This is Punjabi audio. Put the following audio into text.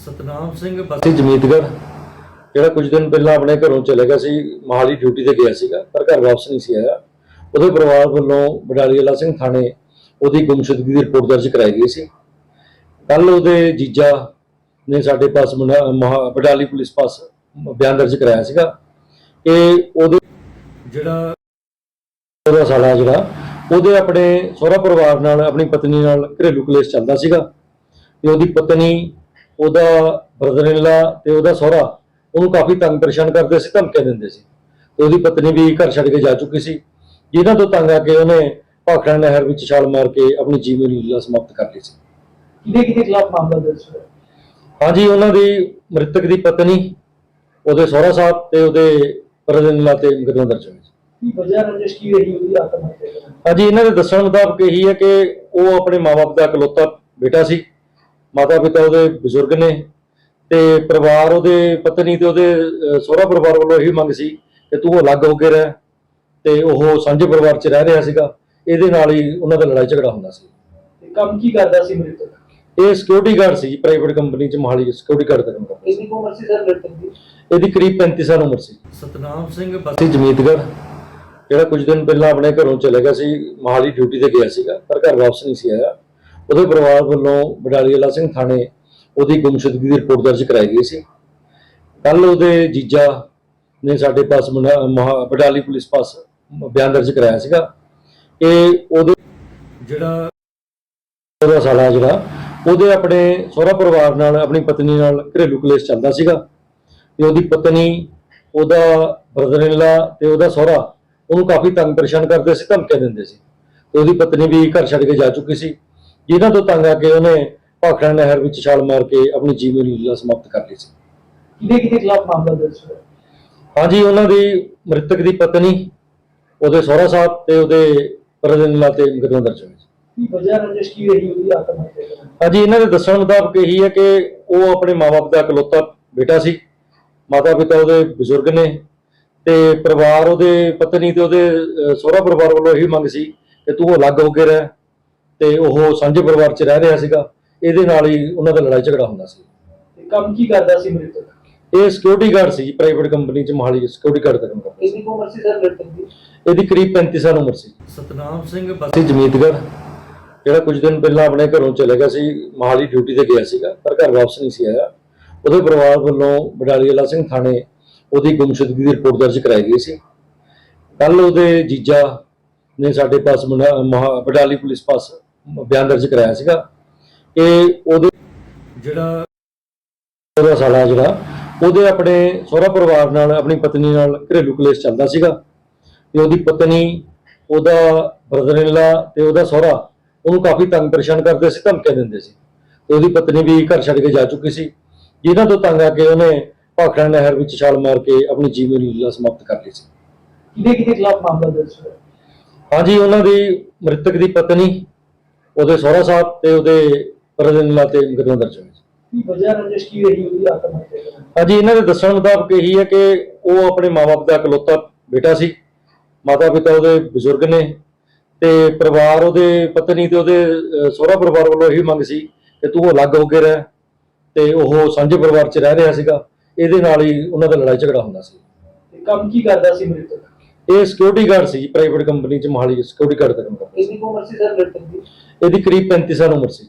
ਸਤਨਾਮ ਸਿੰਘ ਬਸੀ ਜਮੀਤਗੜ ਜਿਹੜਾ ਕੁਝ ਦਿਨ ਪਹਿਲਾਂ ਆਪਣੇ ਘਰੋਂ ਚਲੇ ਗਿਆ ਸੀ, ਮਹਾਲੀ ਡਿਊਟੀ ਤੇ ਗਿਆ ਸੀਗਾ, ਪਰ ਘਰ ਵਾਪਸ ਨਹੀਂ ਸੀ ਆਇਆ। ਉਹਦੇ ਪਰਿਵਾਰ ਵੱਲੋਂ ਬਡਾਲੀਵਾਲਾ ਸਿੰਘ ਥਾਣੇ ਉਹਦੀ ਗੁੰਮਸ਼ੁਦਗੀ ਦੀ ਰਿਪੋਰਟ ਦਰਜ ਕਰਾਈ ਗਈ ਸੀ। ਕੱਲ ਉਹਦੇ ਜੀਜਾ ਨੇ ਸਾਡੇ ਪਾਸ ਬਡਾਲੀ ਪੁਲਿਸ ਪਾਸ ਬਿਆਨ ਦਰਜ ਕਰਾਇਆ ਸੀਗਾ ਕਿ ਉਹਦੇ ਜਿਹੜਾ ਉਹਦਾ ਸਾਲਾ ਜਿਹੜਾ, ਉਹਦੇ ਆਪਣੇ ਸਹੁਰਾ ਪਰਿਵਾਰ ਨਾਲ, ਆਪਣੀ ਪਤਨੀ ਨਾਲ ਘਰੇਲੂ ਕਲੇਸ਼ ਚੱਲਦਾ ਸੀਗਾ ਤੇ ਉਹਦੀ ਪਤਨੀ ਉਹਦਾ ਬ੍ਰਦਰ ਇਨ ਲਾ ਤੇ ਉਹਦਾ ਸਹੁਰਾ ਉਹਨੂੰ ਕਾਫੀ ਤੰਗ ਪਰੇਸ਼ਾਨ ਕਰਦੇ ਸੀ ਧਮਕੀਆਂ ਦਿੰਦੇ ਸੀ। ਤੇ ਉਹਦੀ ਪਤਨੀ ਵੀ ਘਰ ਛੱਡ ਕੇ ਜਾ ਚੁੱਕੀ ਸੀ। ਜਿਨ੍ਹਾਂ ਤੋਂ ਤੰਗ ਆ ਕੇ ਉਹਨੇ ਭਾਖੜਾ ਨਹਿਰ ਵਿੱਚ ਛਾਲ ਮਾਰ ਕੇ ਆਪਣੀ ਜੀਵਨ ਲੀਲਾ ਸਮਾਪਤ ਕਰ ਲਈ ਸੀ। ਕਿਹਦੇ ਕਿਹਦੇ ਖਿਲਾਫ ਮਾਮਲਾ ਦਰਜ ਹੋਇਆ? ਹਾਂਜੀ ਉਹਨਾਂ ਦੀ ਮ੍ਰਿਤਕ ਦੀ ਪਤਨੀ ਉਹਦੇ ਸਹੁਰਾ ਸਾਹਿਬ ਤੇ ਉਹਦੇ ਬ੍ਰਦਰ ਇਨ ਲਾ ਤੇ ਮੁਕੱਦਮਾ ਦਰਜ ਹੋਇਆ ਸੀ। ਕੀ ਵਜ੍ਹਾ ਰੰਜਿਸ਼ ਕੀ ਰਹੀ ਉਹਦੀ ਆਤਮ ਹੱਤਿਆ ਕਰਨ ਦੀ? ਹਾਂਜੀ ਇਹਨਾਂ ਦੇ ਦੱਸਣ ਮੁਤਾਬਕ ਇਹੀ ਹੈ ਕਿ ਉਹ ਆਪਣੇ ਮਾਪੇ ਦਾ ਇਕਲੌਤਾ ਬੇਟਾ ਸੀ। ਮਾਤਾ ਪਿਤਾ ਉਹਦੇ ਬਜ਼ੁਰਗ ਨੇ ਤੇ ਪਰਿਵਾਰ ਉਹਦੇ ਪਤਨੀ ਤੇ ਉਹਦੇ ਸਹੁਰਾ ਪਰਿਵਾਰ ਵੱਲੋਂ ਇਹੀ ਮੰਗ ਸੀ ਕਿ ਤੂੰ ਅਲੱਗ ਹੋ ਕੇ ਰਹਿ ਤੇ ਉਹ ਸਾਂਝੇ ਪਰਿਵਾਰ 'ਚ ਰਹਿ ਰਿਹਾ ਸੀਗਾ ਇਹਦੇ ਨਾਲ ਹੀ ਉਹਨਾਂ ਦਾ ਲੜਾਈ ਝਗੜਾ ਹੁੰਦਾ ਸੀ। ਤੇ ਕੰਮ ਕੀ ਕਰਦਾ ਸੀ ਮ੍ਰਿਤਕ? ਇਹ ਸਿਕਿਉਰਿਟੀ ਗਾਰਡ ਸੀ ਪ੍ਰਾਈਵੇਟ ਕੰਪਨੀ 'ਚ ਮੋਹਾਲੀ ਸਿਕਿਉਰਿਟੀ ਗਾਰਡ ਦਾ ਕੰਮ ਕਰਦਾ ਸੀ। ਕੁ ਉਮਰ ਸੀ ਸਰ ਮ੍ਰਿਤਕ ਦੀ? ਇਹਦੀ ਕਰੀਬ 35 ਸਾਲ ਉਮਰ ਸੀ। ਸਤਨਾਮ ਸਿੰਘ ਬਸੀ ਜਮੀਤਗੜ ਜਿਹੜਾ ਕੁਝ ਦਿਨ ਪਹਿਲਾਂ ਆਪਣੇ ਘਰੋਂ ਚਲੇ ਗਿਆ ਸੀ ਮੋਹਾਲੀ ਡਿਊਟੀ ਤੇ ਗਿਆ ਸੀਗਾ ਪਰ ਘਰ ਵਾਪਸ ਨਹੀਂ ਸੀ ਆਇਆ। ਉਹਦੇ ਪਰਿਵਾਰ ਵੱਲੋਂ ਬਡਾਲੀ ਵਾਲਾ ਸਿੰਘ ਥਾਣੇ ਉਹਦੀ ਗੁੰਮਸ਼ੁਦਗੀ ਦੀ ਰਿਪੋਰਟ ਦਰਜ ਕਰਾਈ ਗਈ ਸੀ। ਕੱਲ ਉਹਦੇ ਜੀਜਾ ਨੇ ਸਾਡੇ ਪਾਸ ਮਨਾ- ਮਹਾ- ਬਡਾਲੀ ਪੁਲਿਸ ਪਾਸ ਬਿਆਨ ਦਰਜ ਕਰਾਇਆ ਸੀਗਾ। ਕਿ ਉਹਦੇ ਜਿਹੜਾ ਉਹਦਾ ਸਾਲਾ ਜਿਹੜਾ, ਉਹਦੇ ਆਪਣੇ ਸਹੁਰਾ ਪਰਿਵਾਰ ਨਾਲ, ਆਪਣੀ ਪਤਨੀ ਨਾਲ ਘਰੇਲੂ ਕਲੇਸ਼ ਚੱਲਦਾ ਸੀਗਾ। ਤੇ ਉਹਦੀ ਪਤਨੀ, ਉਹਦਾ ਬ੍ਰਦਰ ਇਨ ਤੇ ਉਹਦਾ ਸਹੁਰਾ, ਉਹਨੂੰ ਕਾਫੀ ਤੰਗ ਪਰੇਸ਼ਾਨ ਕਰਦੇ ਸੀ, ਧਮਕੀਆਂ ਦਿੰਦੇ ਸੀ। ਤੇ ਉਹਦੀ ਪਤਨੀ ਵੀ ਘਰ ਛੱਡ ਕੇ ਜਾ ਚੁੱਕੀ ਸੀ। ਜਿਨ੍ਹਾਂ ਤੋਂ ਤੰਗ ਆ ਕੇ ਉਹਨੇ ਭਾਖੜਾ ਨਹਿਰ ਵਿੱਚ ਛਾਲ ਮਾਰ ਕੇ ਆਪਣੀ ਜੀਵਨ ਲੀਲਾ ਸਮਾਪਤ ਕਰ ਲਈ ਸੀ। ਕਿਹਦੇ ਕਿਹਦੇ ਖਿਲਾਫ ਮਾਮਲਾ ਦਰਜ ਹੋਇਆ? ਹਾਂਜੀ ਉਹਨਾਂ ਦੀ ਮ੍ਰਿਤਕ ਦੀ ਪਤਨੀ ਉਹਦੇ ਸਹੁਰਾ ਸਾਹਿਬ ਤੇ ਉਹਦੇ ਬ੍ਰਦਰ ਇਨ ਲਾ ਤੇ ਮੁਕੱਦਮਾ ਦਰਜ ਹੋਇਆ ਸੀ। ਕੀ ਵਜ੍ਹਾ ਰੰਜਿਸ਼ ਕੀ ਰਹੀ ਉਹਦੀ ਆਤਮ ਹੱਤਿਆ ਕਰਨ ਦੀ? ਹਾਂਜੀ ਇਹਨਾਂ ਦੇ ਦੱਸਣ ਮੁਤਾਬਕ ਇਹੀ ਹੈ ਕਿ ਉਹ ਆਪਣੇ ਮਾਪੇ ਦਾ ਇਕਲੌਤਾ ਬੇਟਾ ਸੀ। ਮਾਤਾ ਪਿਤਾ ਉਹਦੇ ਬਜ਼ੁਰਗ ਨੇ ਤੇ ਪਰਿਵਾਰ ਉਹਦੇ ਪਤਨੀ ਤੇ ਉਹਦੇ ਅਹ, ਸਹੁਰਾ ਪਰਿਵਾਰ ਵੱਲੋਂ ਇਹੀ ਮੰਗ ਸੀ ਕਿ ਤੂੰ ਅਲੱਗ ਹੋ ਕੇ ਰਹਿ। ਤੇ ਉਹ ਸਾਂਝੇ ਪਰਿਵਾਰ 'ਚ ਰਹਿ ਰਿਹਾ ਸੀਗਾ ਇਹਦੇ ਨਾਲ ਹੀ ਉਹਨਾਂ ਦਾ ਲੜਾਈ ਝਗੜਾ ਹੁੰਦਾ ਸੀ। ਤੇ ਕੰਮ ਕੀ ਕਰਦਾ ਸੀ ਮ੍ਰਿਤਕ? ਇਹ ਸਿਕਿਉਰਿਟੀ ਗਾਰਡ ਸੀ ਪ੍ਰਾਈਵੇਟ ਕੰਪਨੀ 'ਚ ਮੋਹਾਲੀ ਸਿਕਿਉਰਿਟੀ ਗਾਰਡ ਦਾ ਕੰਮ ਕਰਦਾ ਕੁ ਉਮਰ ਸੀ ਸਰ ਮ੍ਰਿਤਕ ਦੀ? ਇਹਦੀ ਕਰੀਬ 35 ਸਾਲ ਉਮਰ ਸੀ। ਸਤਨਾਮ ਸਿੰਘ ਬਸੀ ਜਮੀਤਗੜ ਜਿਹੜਾ ਕੁਝ ਦਿਨ ਪਹਿਲਾਂ ਆਪਣੇ ਘਰੋਂ ਚਲੇ ਗਿਆ ਸੀ ਮੋਹਾਲੀ ਡਿਊਟੀ ਤੇ ਗਿਆ ਸੀਗਾ ਪਰ ਘਰ ਵਾਪਸ ਨਹੀਂ ਸੀ ਆਇਆ। ਉਹਦੇ ਪਰਿਵਾਰ ਵੱਲੋਂ ਬਡਾਲੀਵਾਲਾ ਸਿੰਘ ਥਾਣੇ ਉਹਦੀ ਗੁੰਮਸ਼ੁਦਗੀ ਦੀ ਰਿਪੋਰਟ ਦਰਜ ਕਰਾਈ ਗਈ ਸੀ। ਕੱਲ ਉਹਦੇ ਜੀਜਾ ਨੇ ਸਾਡੇ ਪਾਸ ਬਡਾਲੀ ਪੁਲਿਸ ਪਾਸ ਬਿਆਨ ਦਰਜ ਕਰਾਇਆ ਸੀਗਾ ਕਿ ਉਹਦੇ ਜਿਹੜਾ ਉਹਦਾ ਸਾਲਾ ਜਿਹੜਾ ਉਹਦੇ ਆਪਣੇ ਸਹੁਰਾ ਪਰਿਵਾਰ ਨਾਲ ਆਪਣੀ ਪਤਨੀ ਨਾਲ ਘਰੇਲੂ ਕਲੇਸ਼ ਚੱਲਦਾ ਸੀਗਾ ਤੇ ਉਹਦੀ ਪਤਨੀ ਉਹਦਾ ਬ੍ਰਦਰ ਇਨ ਲਾ ਤੇ ਉਹਦਾ ਸਹੁਰਾ ਉਹਨੂੰ ਕਾਫੀ ਤੰਗ ਪਰੇਸ਼ਾਨ ਕਰਦੇ ਸੀ ਧਮਕੀਆਂ ਦਿੰਦੇ ਸੀ। ਤੇ ਉਹਦੀ ਪਤਨੀ ਵੀ ਘਰ ਛੱਡ ਕੇ ਜਾ ਚੁੱਕੀ ਸੀ ਜਿਨ੍ਹਾਂ ਤੋਂ ਤੰਗ ਆ ਕੇ ਉਹਨੇ ਭਾਖੜਾ ਨਹਿਰ ਵਿੱਚ ਛਾਲ ਮਾਰ ਕੇ ਆਪਣੀ ਜੀਵਨ ਲੀਲਾ ਸਮਾਪਤ ਕਰ ਲਈ ਸੀ। ਕਿਹਦੇ ਕਿਹਦੇ ਖਿਲਾਫ ਮਾਮਲਾ ਦਰਜ ਹੋਇਆ? ਹਾਂਜੀ ਉਹਨਾਂ ਦੀ ਮ੍ਰਿਤਕ ਦੀ ਪਤਨੀ ਉਹਦੇ ਸਹੁਰਾ ਸਾਹਿਬ ਤੇ ਉਹਦੇ ਬ੍ਰਦਰ ਇਨ ਲਾ ਤੇ ਮੁਕੱਦਮਾ ਦਰਜ ਹੋਇਆ ਸੀ। ਕੀ ਵਜ੍ਹਾ ਰੰਜਿਸ਼ ਕੀ ਰਹੀ ਉਹਦੀ ਆਤਮ ਹੱਤਿਆ ਕਰਨ ਦੀ? ਹਾਂਜੀ ਇਹਨਾਂ ਦੇ ਦੱਸਣ ਮੁਤਾਬਕ ਇਹੀ ਹੈ ਕਿ ਉਹ ਆਪਣੇ ਮਾਪੇ ਦਾ ਇਕਲੌਤਾ ਬੇਟਾ ਸੀ। ਮਾਤਾ ਪਿਤਾ ਉਹਦੇ ਬਜ਼ੁਰਗ ਨੇ ਤੇ ਪਰਿਵਾਰ ਉਹਦੇ ਪਤਨੀ ਤੇ ਉਹਦੇ ਅਹ, ਸਹੁਰਾ ਪਰਿਵਾਰ ਵੱਲੋਂ ਇਹੀ ਮੰਗ ਸੀ ਕਿ ਤੂੰ ਅਲੱਗ ਹੋ ਕੇ ਰਹਿ ਤੇ ਉਹ ਸਾਂਝੇ ਪਰਿਵਾਰ 'ਚ ਰਹਿ ਰਿਹਾ ਸੀਗਾ। ਇਹਦੇ ਨਾਲ ਹੀ ਉਹਨਾਂ ਦਾ ਲੜਾਈ ਝਗੜਾ ਹੁੰਦਾ ਸੀ। ਤੇ ਕੰਮ ਕੀ ਕਰਦਾ ਸੀ ਮ੍ਰਿਤਕ? ਇਹ ਸਿਕਿਉਰਿਟੀ ਗਾਰਡ ਸੀ ਪ੍ਰਾਈਵੇਟ ਕੰਪਨੀ 'ਚ ਮੋਹਾਲੀ ਸਿਕਿਉਰਿਟੀ ਗਾਰਡ ਦਾ ਕੰਮ ਕਰਦਾ ਸੀ। ਕਿੰਨੀ ਕੁ ਉਮਰ ਸੀ ਸਰ ਮ੍ਰਿਤਕ ਦੀ? ਇਹਦੀ ਕਰੀਬ 35 ਸਾਲ ਉਮਰ ਸੀ।